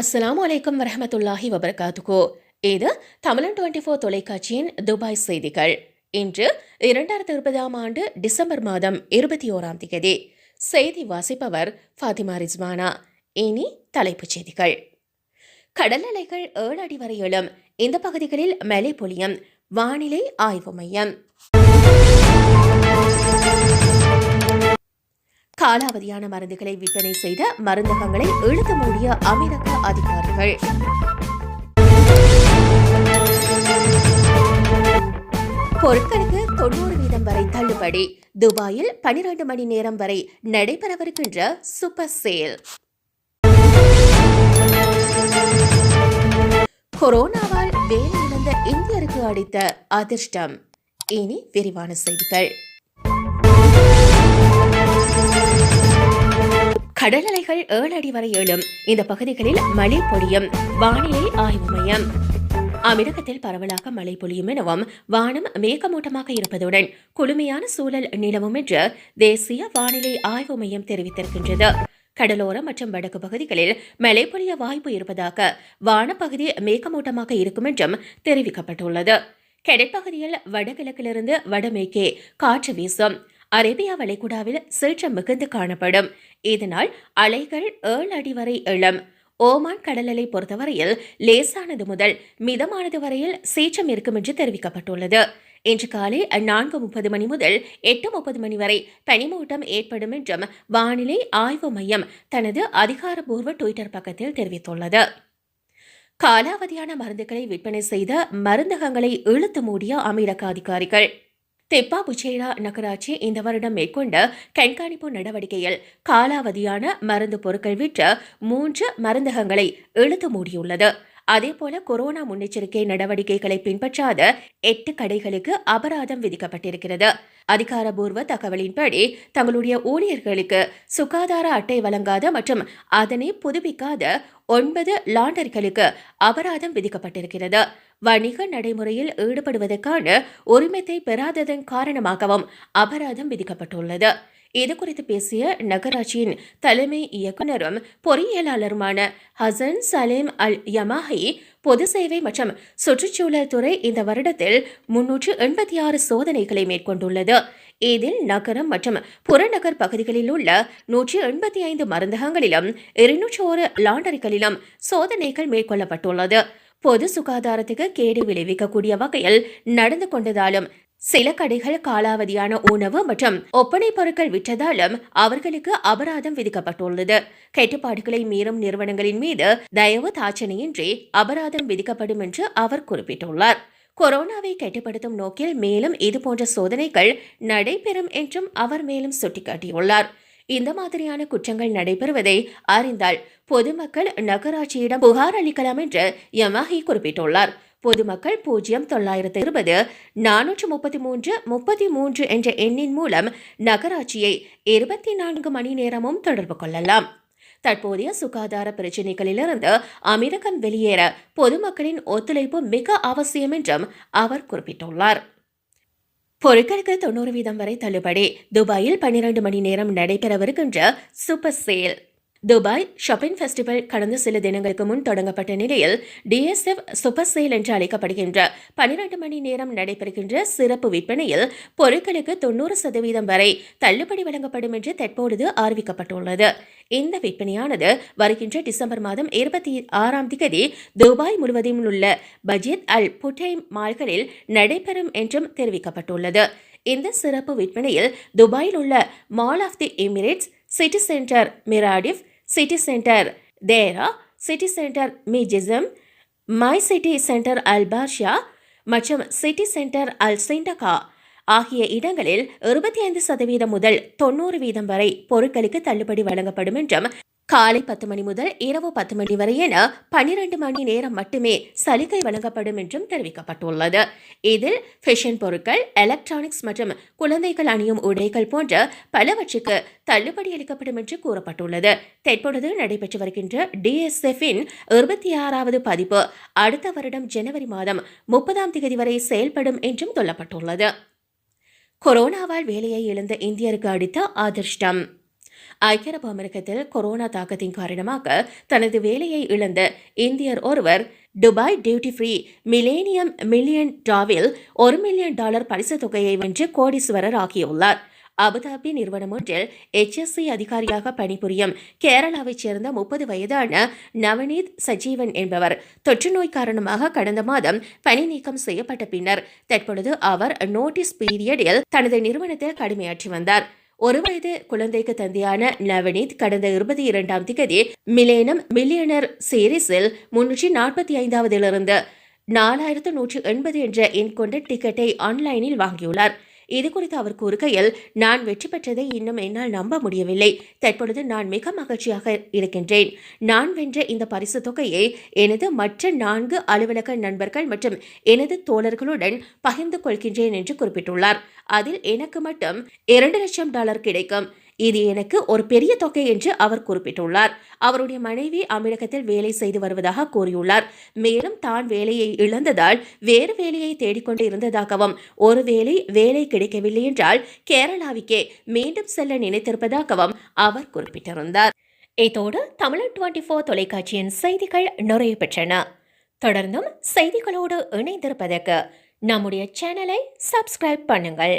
அஸ்ஸலாமு அலைக்கும் வரமத்துல்லாஹி வபர்காத்துகோ இது தமிழன் டுவெண்ட்டி ஃபோர் தொலைக்காட்சியின் துபாய் செய்திகள். இன்று இரண்டாயிரத்தி இருபதாம் ஆண்டு டிசம்பர் மாதம் இருபத்தி ஓராம் தேதி செய்தி வாசிப்பவர் ஃபாத்திமா ரிஸ்வானா. இனி தலைப்புச் செய்திகள். கடல் அலைகள் ஏழு அடி வரை எழும். இந்த பகுதிகளில் மெலை பொழியம். வானிலை ஆய்வு மையம். காலாவதியான மருந்துகளை விற்பனை செய்த மருந்தகங்களை இழுத்து மூடிய அமெரிக்க அதிகாரிகள். பொருட்களுக்கு தொண்ணூறு வீதம் வரை தள்ளுபடி. துபாயில் பனிரெண்டு மணி நேரம் வரை நடைபெறவிருக்கின்ற சூப்பர் சேல் கொரோனாவால் வேலை இழந்த இந்தியருக்கு அடித்த அதிர்ஷ்டம். இனி விரிவான செய்திகள். கடல் அலைகள் ஏழு அடி வரை எழும். இந்த பகுதிகளில் மழை பொழியும். வானிலை ஆய்வு மையம். அமிரகத்தில் பரவலாக மழை பொழியும் எனவும் வானம் மேகமூட்டமாக இருப்பதுடன் குளுமையான சூழல் நிலவும் என்று தேசிய வானிலை ஆய்வு மையம் தெரிவித்திருக்கின்றது. கடலோரம் மற்றும் வடக்கு பகுதிகளில் மழை பொழிய வாய்ப்பு இருப்பதாக வானப்பகுதி மேகமூட்டமாக இருக்கும் என்றும் தெரிவிக்கப்பட்டுள்ளது. கடற்பகுதியில் வடகிழக்கிலிருந்து வடமேற்கே காற்று வீசும். அரேபியா வளைகுடாவில் சீற்றம் மிகுந்து காணப்படும். இதனால் அலைகள் ஏழு அடி வரை எழும். ஓமான் கடலலை பொறுத்தவரையில் லேசானது முதல் மிதமானது வரையில் சீற்றம் இருக்கும் என்று தெரிவிக்கப்பட்டுள்ளது. இன்று காலை நான்கு முப்பது மணி முதல் எட்டு முப்பது மணி வரை பனிமூட்டம் ஏற்படும் என்றும் வானிலை ஆய்வு மையம் தனது அதிகாரப்பூர்வ டுவிட்டர் பக்கத்தில் தெரிவித்துள்ளது. காலாவதியான மருந்துகளை விற்பனை செய்த மருந்தகங்களை இழுத்து மூடிய அமீரக அதிகாரிகள். தெப்பா புச்சேரா நகராட்சி இந்த வருடம் மேற்கொண்ட கண்காணிப்பு நடவடிக்கையில் காலாவதியான மருந்து பொருட்கள் விற்ற மூன்று மருந்தகங்களை இழுத்து மூடியுள்ளது. அதேபோல கொரோனா முன்னெச்சரிக்கை நடவடிக்கைகளை பின்பற்றாத எட்டு கடைகளுக்கு அபராதம் விதிக்கப்பட்டிருக்கிறது. அதிகாரபூர்வ தகவலின்படி தங்களுடைய ஊழியர்களுக்கு சுகாதார அட்டை வழங்காத மற்றும் அதனை புதுப்பிக்காத ஒன்பது லாண்டர்களுக்கு அபராதம் விதிக்கப்பட்டிருக்கிறது. வணிக நடைமுறையில் ஈடுபடுவதற்கான உரிமத்தை பெறாததன் காரணமாகவும் அபராதம் விதிக்கப்பட்டுள்ளது. இதுகுறித்து பேசிய நகராட்சியின் தலைமை இயக்குநரும் பொறியியலாளருமான ஹசன் சலேம் அல் யமாஹி பொது சேவை மற்றும் சுற்றுச்சூழல் துறை இந்த வருடத்தில் முன்னூற்று எண்பத்தி ஆறு சோதனைகளை மேற்கொண்டுள்ளது. இதில் நகரம் மற்றும் புறநகர் பகுதிகளில் உள்ள நூற்றி எண்பத்தி ஐந்து மருந்தகங்களிலும் இருநூற்றி ஒரு லாண்டரிகளிலும் சோதனைகள் மேற்கொள்ளப்பட்டுள்ளது. பொது சுகாதாரத்துக்கு கேடு விளைவிக்கக்கூடிய வகையில் நடந்து கொண்டதாலும் சில கடைகள் காலாவதியான உணவு மற்றும் ஒப்பனை பொருட்கள் விற்றதாலும் அவர்களுக்கு அபராதம் விதிக்கப்பட்டுள்ளது. கட்டுப்பாடுகளை மீறும் நிறுவனங்களின் மீது தயவு தாட்சணையின்றி அபராதம் விதிக்கப்படும் என்று அவர் குறிப்பிட்டுள்ளார். கொரோனாவை கட்டுப்படுத்தும் நோக்கில் மேலும் இதுபோன்ற சோதனைகள் நடைபெறும் என்றும் அவர் மேலும் சுட்டிக்காட்டியுள்ளார். இந்த மாதிரியான குற்றங்கள் நடைபெறுவதை அறிந்தால் பொதுமக்கள் நகராட்சியிடம் புகார் அளிக்கலாம் என்று யமாஹி குறிப்பிட்டுள்ளார். பொதுமக்கள் பூஜ்ஜியம் தொள்ளாயிரத்து இருபது நானூற்று முப்பத்தி மூன்று முப்பத்தி மூன்று என்ற எண்ணின் மூலம் நகராட்சியை இருபத்தி நான்கு மணி நேரமும் தொடர்பு கொள்ளலாம். தற்போதைய சுகாதார பிரச்சினைகளிலிருந்து அமெரிக்கம் வெளியேற பொதுமக்களின் ஒத்துழைப்பு மிக அவசியம் என்றும் அவர் குறிப்பிட்டுள்ளார். பொருட்களுக்கு தொண்ணூறு வீதம் வரை தள்ளுபடி. துபாயில் பன்னிரண்டு மணி நேரம் நடைபெறவிருக்கின்ற super sale. Dubai shopping festival கடந்த சில தினங்களுக்கு முன் தொடங்கப்பட்ட நிலையில் டிஎஸ்எஃப் சூப்பர் சேல் என்று அழைக்கப்படுகின்ற பனிரெண்டு மணி நேரம் நடைபெறுகின்ற சிறப்பு விற்பனையில் பொருட்களுக்கு தொண்ணூறு சதவீதம் வரை தள்ளுபடி வழங்கப்படும் என்று தற்பொழுது அறிவிக்கப்பட்டுள்ளது. இந்த விற்பனையானது வருகின்ற டிசம்பர் மாதம் இருபத்தி ஆறாம் தேதி துபாய் முழுவதும் உள்ள பஜித் அல் புட்டைம் மால்களில் நடைபெறும் என்றும் தெரிவிக்கப்பட்டுள்ளது. இந்த சிறப்பு விற்பனையில் துபாயில் உள்ள mall of the Emirates city centre Mirdif city centre Deira city centre மிஜிசம் my city centre அல்பார்ஷியா மற்றும் சிட்டி சென்டர் அல் சிண்டகா ஆகிய இடங்களில் இருபத்தி ஐந்து சதவீதம் முதல் தொண்ணூறு வீதம் வரை பொருட்களுக்கு தள்ளுபடி வழங்கப்படும் என்றும் காலை பத்து மணி முதல் இரவு பத்து மணி வரை என பனிரெண்டு மணி நேரம் மட்டுமே சலுகை வழங்கப்படும் என்றும் தெரிவிக்கப்பட்டுள்ளது. இதில் ஃபேஷன் பொருட்கள் எலக்ட்ரானிக்ஸ் மற்றும் குழந்தைகள் அணியும் உடைகள் போன்ற பலவற்றுக்கு தள்ளுபடி அளிக்கப்படும் என்று கூறப்பட்டுள்ளது. தற்பொழுது நடைபெற்று வருகின்ற டிஎஸ்எஃபின் இருபத்தி ஆறாவது பதிப்பு அடுத்த வருடம் ஜனவரி மாதம் முப்பதாம் தேதி வரை செயல்படும் என்றும் சொல்லப்பட்டுள்ளது. கொரோனாவால் வேலையை இழந்த இந்தியருக்கு அடித்த அதிர்ஷ்டம். ஐக்கிய அரபு அமெரிக்கத்தில் கொரோனா தாக்கத்தின் காரணமாக தனது வேலையை இழந்த இந்தியர் ஒருவர் Dubai duty free millennium million டாவில் ஒரு மில்லியன் டாலர் பரிசு தொகையை வென்று கோடீஸ்வரர் ஆகியுள்ளார். அபுதாபி நிறுவனம் ஒன்றில் எச்எஸ்சி அதிகாரியாக பணிபுரியும் கேரளாவைச் சேர்ந்த முப்பது வயதான நவநீத் சஜீவன் என்பவர் தொற்று நோய் காரணமாக கடந்த மாதம் பணி நீக்கம் செய்யப்பட்ட பின்னர் தற்பொழுது அவர் நோட்டீஸ் பீரியடில் தனது நிறுவனத்தில் கடுமையாற்றி வந்தார். ஒரு வயது குழந்தைக்கு தந்தையான நவனீத் கடந்த இருபத்தி இரண்டாம் திகதி மிலேனம் மில்லியனர் சீரிஸில் முன்னூற்றி நாற்பத்தி ஐந்தாவதிலிருந்து நாலாயிரத்து நூற்றி எண்பது என்ற எண் கொண்ட டிக்கெட்டை ஆன்லைனில் வாங்கியுள்ளார். இது குறித்து அவர் கூறுகையில் நான் வெற்றி பெற்றதை இன்னும் என்னால் நம்ப முடியவில்லை. தற்பொழுது நான் மிக மகிழ்ச்சியாக இருக்கின்றேன். நான் வென்ற இந்த பரிசு தொகையை எனது மற்ற நான்கு அலுவலக நண்பர்கள் மற்றும் எனது தோழர்களுடன் பகிர்ந்து கொள்கின்றேன் என்று குறிப்பிட்டுள்ளார். அதில் எனக்கு மட்டும் இரண்டு லட்சம் டாலர் கிடைக்கும். இது எனக்கு ஒரு பெரிய தொகை என்று அவர் குறிப்பிட்டுள்ளார். அவருடைய மனைவி அமிழகத்தில் வேலை செய்து வருவதாக கூறியுள்ளார். மேலும் தான் வேலையை இழந்ததால் வேறு வேலையை தேடிக்கொண்டு இருந்ததாகவும் ஒருவேளை வேலை கிடைக்கவில்லை என்றால் கேரளாவுக்கே மீண்டும் செல்ல நினைத்திருப்பதாகவும் அவர் குறிப்பிட்டிருந்தார். இதோடு தமிழர் டுவெண்டி ஃபோர் தொலைக்காட்சியின் செய்திகள் நிறைவு பெற்றன. தொடர்ந்தும் செய்திகளோடு இணைந்திருப்பதற்கு நம்முடைய சேனலை சப்ஸ்கிரைப் பண்ணுங்கள்.